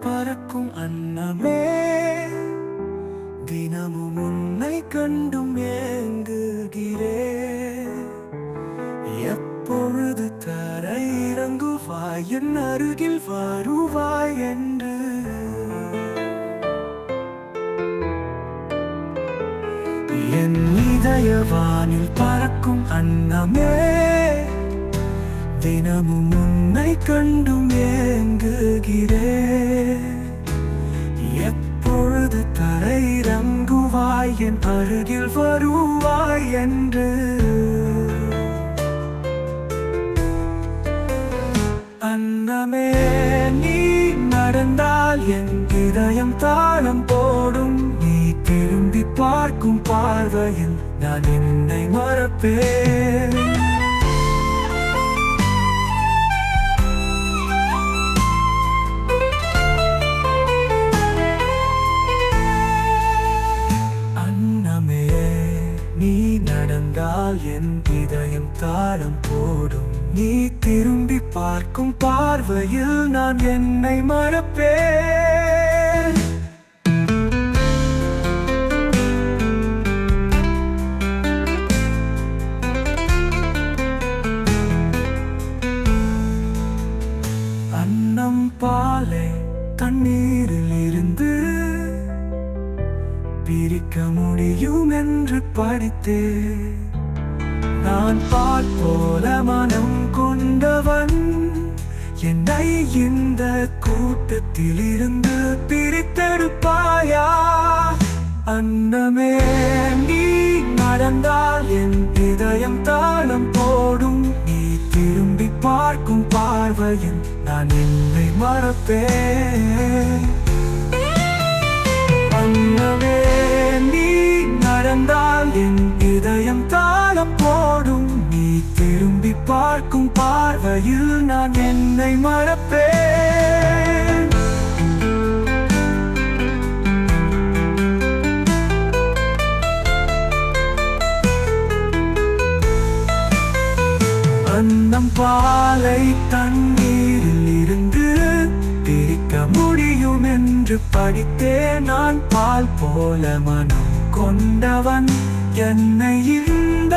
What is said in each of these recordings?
பறக்கும் அன்னமே. தினமும் உன்னை கண்டும் ஏங்குகிறேன் எப்பொழுது தர இறங்குவாய் என் அருகில் வருவாய் என்று. என் இதயவானில் பறக்கும் அன்னமே. தினமும் உன்னை கண்டும் ஏங்குகிறேன். எப்பொழுது தரை இறங்குவாய் என் அருகில் வருவாய் என்று. அன்னமே நீ நடந்தால் என் இதயம் தாளம் போடும். நீ திரும்பி பார்க்கும் பார்வையில் நான் என்னை மறப்பேன். நடந்தால் என் இதயம் தாளம் போடும். நீ திரும்பி பார்க்கும் பார்வையில் நான் என்னை மறப்பேன். அன்னம் பாலை தண்ணீரில் இருந்து பிரிக்க முடியும் என்று படித்தேன். நான் பால் போல மனம் கொண்டவன். என்னை இந்த கூட்டத்தில் இருந்து பிரித்தெடுப்பாயா? அன்னமே நீ நடந்தால் என் இதயம் தாளம் போடும். நீ திரும்பி பார்க்கும் பார்வையில் நான் என்னை மறப்பேன். அன்னமே நீ நடந்தால் என் திரும்பி பார்க்கும் பார்வையில் நான் என்னை மறப்பேன். அன்னம் பாலை தண்ணீரில் இருந்து பிரிக்க முடியும் என்று படித்தேன் நான் பால் போல மனம் கொண்டவன் என்னை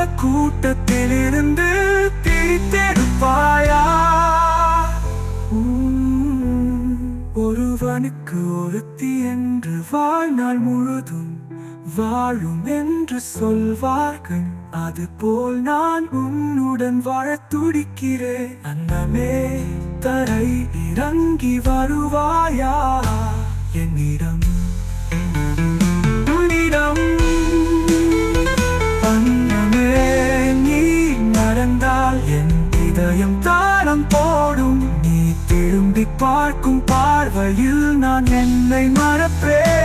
இந்த கூட்டத்தில் இருந்து பிரித்தெடுப்பாயா ஒருவனுக்கு ஒருத்தி என்று வாழ்நாள் முழுதும் வாழும் என்று சொல்வார்கள். அதுபோல் நான் உன்னுடன் வாழ துடிக்கிறேன். அன்னமே தரை இறங்கி வருவாயா? என்னிடம் உன்னிடம் இதயம் தாரம் போடும். நீ திரும்பி பார்க்கும் பார்வையில் நான் என்னை மறப்பேன்.